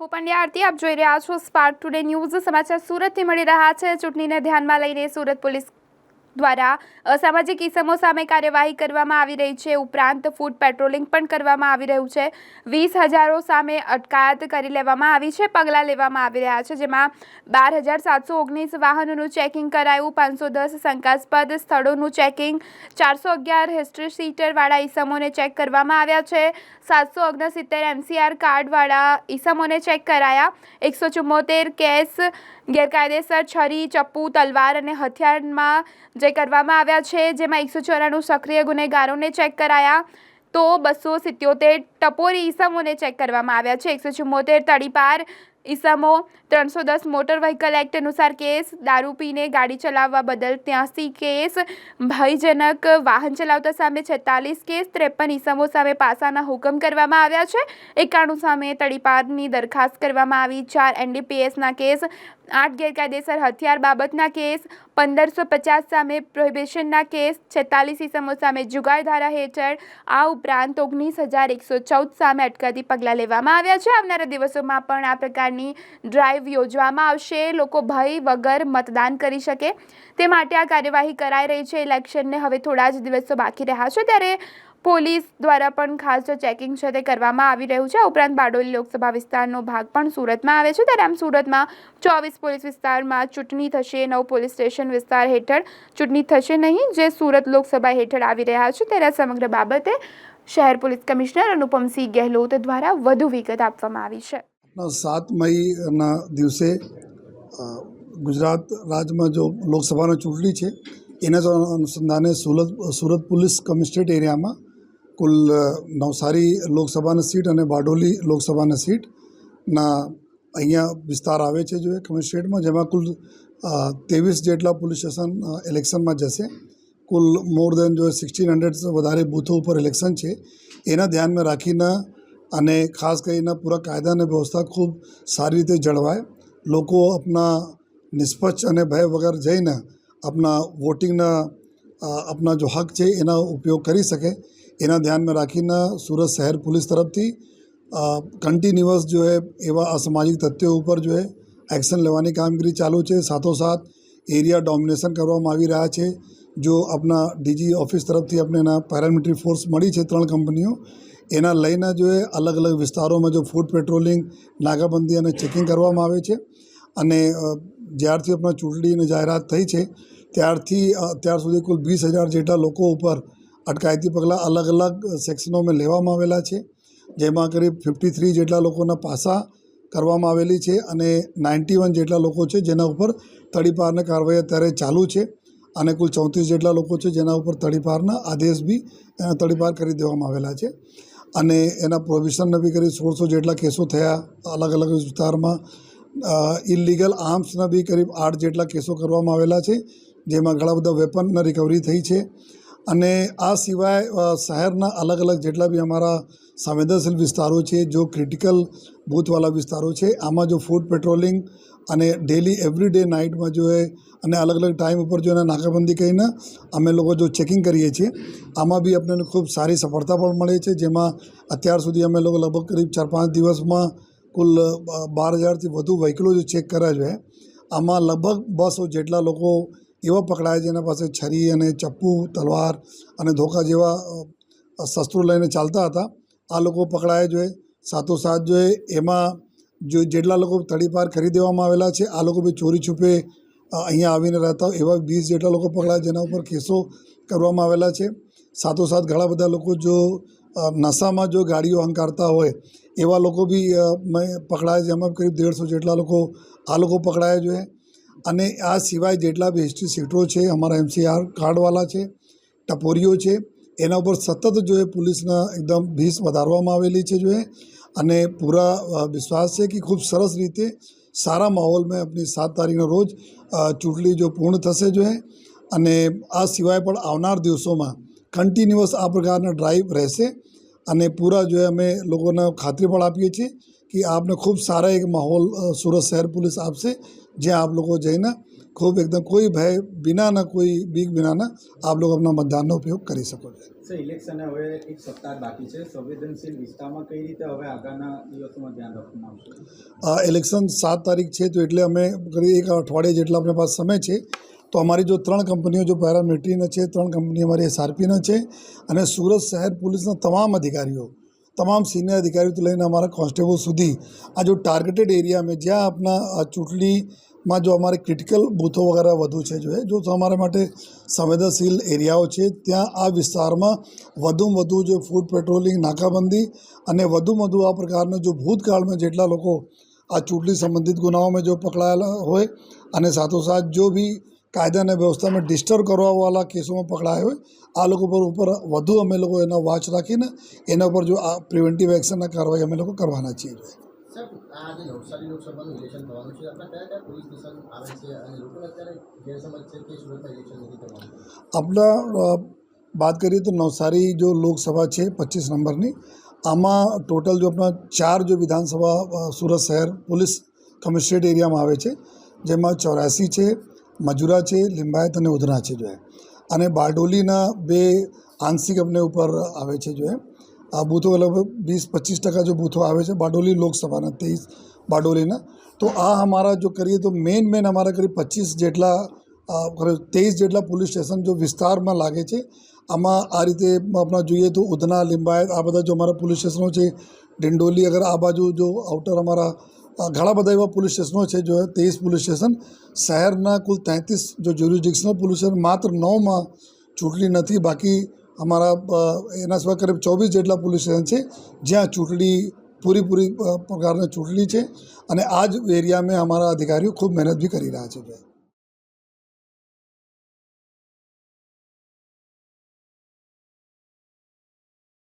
હું પંડ્યા આરતી, આપ જોઈ રહ્યા છો સ્પાર્ક ટુડે ન્યૂઝ સમાચાર સુરતથી મળી રહ્યા છે. ચૂંટણીને ધ્યાનમાં લઈને સુરત પોલીસ દ્વારા અસામાજિક ઇસમો સામે કાર્યવાહી કરવામાં આવી રહી છે. ઉપરાંત ફૂડ પેટ્રોલિંગ પણ કરવામાં આવી રહ્યું છે. વીસ હજારો સામે અટકાયત કરી લેવામાં આવી છે. પગલાં લેવામાં આવી રહ્યા છે, જેમાં બાર હજાર સાતસો ઓગણીસ વાહનોનું ચેકિંગ કરાયું, પાંચસો દસ શંકાસ્પદ સ્થળોનું ચેકિંગ, ચારસો અગિયાર હિસ્ટ્રી સીટરવાળા ઇસમોને ચેક કરવામાં આવ્યા છે. સાતસો ઓગણસિત્તેર એમસીઆર કાર્ડવાળા ઇસમોને ચેક કરાયા. એકસો ચુમ્મોતેર કેસ ગેરકાયદેસર છરી, ચપ્પુ, તલવાર અને હથિયારમાં જે કરવામાં આવ્યા છે, જેમાં એકસો ચોરાણું સક્રિય ગુનેગારોને ચેક કરાયા, તો બસો સિત્યોતેર ટપોરી ઈસમોને ચેક કરવામાં આવ્યા છે. એકસો ચુમ્મોતેર તડીપાર ઈસમો, ત્રણસો દસ મોટર વ્હીકલ એક્ટ અનુસાર કેસ, દારૂ પીને ગાડી ચલાવવા બદલ ત્યાંસી કેસ, ભયજનક વાહન ચલાવતા સામે છેતાલીસ કેસ, ત્રેપન ઈસમો સામે પાસાના હુકમ કરવામાં આવ્યા છે. એકાણું સામે તડીપારની દરખાસ્ત કરવામાં આવી, ચાર એનડીપીએસના કેસ આઠ ગેરકાયદેસર હથિયાર બાબતના કેસ, પંદરસો પચાસ સામે પ્રોહિબિશનના કેસ, છેતાલીસ ઇસમો સામે જુગાર ધારા હેઠળ, આ ઉપરાંત ઓગણીસ હજાર એકસો ચૌદ સામે અટકાયતી પગલાં લેવામાં આવ્યા છે. આવનારા દિવસોમાં પણ આ પ્રકારની ડ્રાઈવ યોજવામાં આવશે. લોકો ભય વગર મતદાન કરી શકે. તે માટે આ કાર્યવાહી કરાઈ રહી છે. ઇલેક્શનને હવે થોડા જ દિવસો બાકી રહ્યા છે. ત્યારે પોલીસ દ્વારા પણ ખાસ જો ચેકિંગ છે તે કરવામાં આવી રહ્યું છે. ઉપરાંત બારડોલી લોકસભા વિસ્તારનો ભાગ પણ સુરતમાં આવે છે. ત્યારે આમ સુરતમાં ચોવીસ પોલીસ વિસ્તારમાં ચૂંટણી થશે, નવ પોલીસ સ્ટેશન વિસ્તાર હેઠળ ચૂંટણી થશે નહીં, જે સુરત લોકસભા હેઠળ આવી રહ્યા છે. ત્યારે સમગ્ર બાબતે શહેર પોલીસ કમિશનર અનુપમસિંહ ગેહલોત દ્વારા વધુ વિગત આપવામાં આવી છે. સાત મઈના દિવસે ગુજરાત રાજ્યમાં જો લોકસભાની ચૂંટણી છે, એના અનુસંધાને સુરત સુરત પોલીસ કમિશનરેટ એરિયામાં કુલ નવસારી લોકસભાની સીટ અને બારડોલી લોકસભાની સીટના અહીંયા વિસ્તાર આવે છે જો એ કમિશનરેટમાં જેમાં કુલ ત્રેવીસ જેટલા પોલીસ સ્ટેશન ઇલેક્શનમાં જશે. કુલ મોર દેન જો સિક્સટીન હંડ્રેડ વધારે બૂથો ઉપર ઇલેક્શન છે. એના ધ્યાનમાં રાખીને અને ખાસ કરીને પૂરા કાયદા અને વ્યવસ્થા ખૂબ સારી રીતે જળવાય. લોકો આપણા નિષ્પક્ષ અને ભય વગર જઈને આપણા વોટિંગના આપના જો હક છે એના ઉપયોગ કરી શકે. એના ધ્યાનમાં રાખીને સુરત શહેર પોલીસ તરફથી કન્ટિન્યુઅસ જો હે, એવા અસામાજિક તથ્યો ઉપર જો હે એક્શન લેવાની કામગીરી ચાલુ છે. સાથોસાથ એરિયા ડોમિનેશન કરવામાં આવી રહ્યા છે. જો આપણા ડીજી ઓફિસ તરફથી આપણે એના પેરામિલિટરી ફોર્સ મળી છે ત્રણ કંપનીઓ એના લઈને જો એ અલગ અલગ વિસ્તારોમાં જો ફૂડ પેટ્રોલિંગ નાકાબંધી અને ચેકિંગ કરવામાં આવે છે. અને જ્યારથી આપણા ચૂંટણીની જાહેરાત થઈ છે, ત્યારથી અત્યાર સુધી કુલ વીસ હજાર જેટલા લોકો ઉપર અટકાયતી પગલાં અલગ અલગ સેક્શનોમાં લેવામાં આવેલા છે. જેમાં કરીબ ફિફ્ટી થ્રી જેટલા લોકોના પાસા કરવામાં આવેલી છે અને નાઇન્ટી વન જેટલા લોકો છે જેના ઉપર તડીપારની કાર્યવાહી અત્યારે ચાલુ છે અને કુલ ચોત્રીસ જેટલા લોકો છે જેના ઉપર તડીપારના આદેશ બી એના તડીપાર કરી દેવામાં આવેલા છે. અને એના પ્રોવિઝન બી કરી સોળસો જેટલા કેસો થયા અલગ અલગ વિસ્તારમાં. ઇલીગલ આર્મ્સના બી કરીબ આઠ જેટલા કેસો કરવામાં આવેલા છે. જેમાં ઘણા બધા વેપનના રિકવરી થઈ છે. અને આ સિવાય શહેરના અલગ અલગ જેટલા બી અમારા સંવેદનશીલ વિસ્તારો છે, જો ક્રિટિકલ બૂથવાળા વિસ્તારો છે, આમાં જો ફૂડ પેટ્રોલિંગ અને ડેલી એવરી ડે નાઇટમાં જો એ, અને અલગ અલગ ટાઈમ ઉપર જો એને નાકાબંધી કરીને અમે લોકો જો ચેકિંગ કરીએ છીએ, આમાં બી આપણને ખૂબ સારી સફળતા પણ મળે છે. જેમાં અત્યાર સુધી અમે લોકો લગભગ કરીબ ચાર પાંચ દિવસમાં કુલ બાર હજારથી વધુ વ્હીકલો જો ચેક કર્યા છે. આમાં લગભગ બસો જેટલા લોકો એવા પકડાયા જેના પાસે છરી અને ચપ્પુ, તલવાર અને ધોકા જેવા શસ્ત્રો લઈને ચાલતા હતા. આ લોકો પકડાયા જોઈએ સાથોસાથ જોઈએ એમાં જો જેટલા લોકો તડીપાર કરી દેવામાં આવેલા છે, આ લોકો બી ચોરી છુપે અહીંયા આવીને રહેતા હોય એવા વીસ જેટલા લોકો પકડાયા જેના ઉપર કેસો કરવામાં આવેલા છે. સાથોસાથ ઘણા બધા લોકો જો નશામાં જો ગાડીઓ હંકારતા હોય, એવા લોકો બી મેં, પકડાયા એમાં કરીબ દેડસો જેટલા લોકો, આ લોકો પકડાયા જોઈએ અને આ સિવાય જેટલા બી હિસ્ટ્રી સીટરો છે, અમારા એમસીઆર કાર્ડવાળા છે, ટપોરીઓ છે, એના ઉપર સતત જો એ પોલીસના એકદમ ભીસ વધારવામાં આવેલી છે જો એ. અને પૂરા વિશ્વાસ છે કે ખૂબ સરસ રીતે સારા માહોલમાં આપણી સાત તારીખના રોજ ચૂંટણી જો પૂર્ણ થશે જો એ. અને આ સિવાય પણ આવનાર દિવસોમાં કન્ટિન્યુઅસ આ પ્રકારના ડ્રાઈવ રહેશે. અને પૂરા જો અમે લોકોને ખાતરી પણ આપીએ છીએ કે આપને ખૂબ સારા એક માહોલ સુરત શહેર પોલીસ આપશે જ્યાં આપ લોકો જઈને ખૂબ એકદમ કોઈ ભય વિનાના કોઈ બીક વિનાના આપ લોકો આપણા મતદાનનો ઉપયોગ કરી શકો છો ઇલેક્શન હવે એક સપ્તાહ બાકી છે સંવેદનશીલ વિસ્તારમાં કઈ રીતે હવે આગળના દિવસોમાં ધ્યાન રાખવામાં આવશે ઇલેક્શન સાત તારીખ છે તો એટલે અમે એક અઠવાડિયે જેટલા આપણી પાસે સમય છે તો અમારી જો ત્રણ કંપનીઓ જો પેરામિલિટરીના છે ત્રણ કંપની અમારી એસઆરપીના છે અને સુરત શહેર પોલીસના તમામ અધિકારીઓ તમામ સિનિયર અધિકારીઓથી લઈને અમારા કોન્સ્ટેબલ સુધી આ જો ટાર્ગેટેડ એરિયા में જ્યાં આપના ચૂંટણીમાં જો અમારે ક્રિટિકલ બૂથો વગેરે વધુ છે જો એ, જો અમારા માટે સંવેદનશીલ એરિયાઓ છે. ત્યાં આ વિસ્તારમાં વધુમાં વધુ જો ફૂડ પેટ્રોલિંગ નાકાબંધી અને વધુમાં વધુ આ પ્રકારના જો ભૂતકાળમાં જેટલા લોકો આ ચૂંટણી સંબંધિત ગુનાઓમાં જો પકડાયેલા હોય અને સાથોસાથ જો भी કાયદા અને વ્યવસ્થામાં ડિસ્ટર્બ કરવાવાળા કેસોમાં પકડાયા હોય આ લોકો પર ઉપર વધુ અમે લોકો એનો વાચ રાખીને એના ઉપર જો આ પ્રિવેન્ટિવ એક્શનના કાર્યવાહી અમે લોકો કરવાના છીએ. આપણા વાત કરીએ તો નવસારી જો લોકસભા છે પચીસ નંબરની આમાં ટોટલ જો આપણા ચાર જો વિધાનસભા સુરત શહેર પોલીસ કમિશનરેટ એરિયામાં આવે છે જેમાં ચોરાસી છે મજુરા છે, લિંબાયત અને ઉધના છે જો એ. અને બારડોલીના બે આંશિક અમને ઉપર આવે છે જો એ. આ બૂથો લગભગ વીસ, પચીસ ટકા જો બૂથો આવે છે, બારડોલી લોકસભાના તેઈસ બારડોલીના. તો આ અમારા જો કરીએ તો મેઇન મેઇન અમારા કરીબ પચીસ જેટલા તેઈસ જેટલા પોલીસ સ્ટેશન જો વિસ્તારમાં લાગે છે, આમાં આ રીતે આપણા જોઈએ તો ઉધના, લિંબાયત, આ બધા જો અમારા પોલીસ સ્ટેશનો છે, ડિંડોલી અગર આ બાજુ જો આઉટર અમારા ઘણા બધા એવા પોલીસ સ્ટેશનો છે જો તેઈસ પોલીસ સ્ટેશન. શહેરના કુલ તેંત્રીસ જો જ્યુરિડિક્શનલ પોલીસ માત્ર નવમાં ચૂંટણી નથી, બાકી અમારા એના સિવાય કરીબ ચોવીસ જેટલા પોલીસ સ્ટેશન છે, જ્યાં ચૂંટણી પૂરીપૂરી પૂરી પ્રકારની ચૂંટણી છે. અને આ જ એરિયામાં અમારા અધિકારીઓ ખૂબ મહેનત બી કરી રહ્યા છે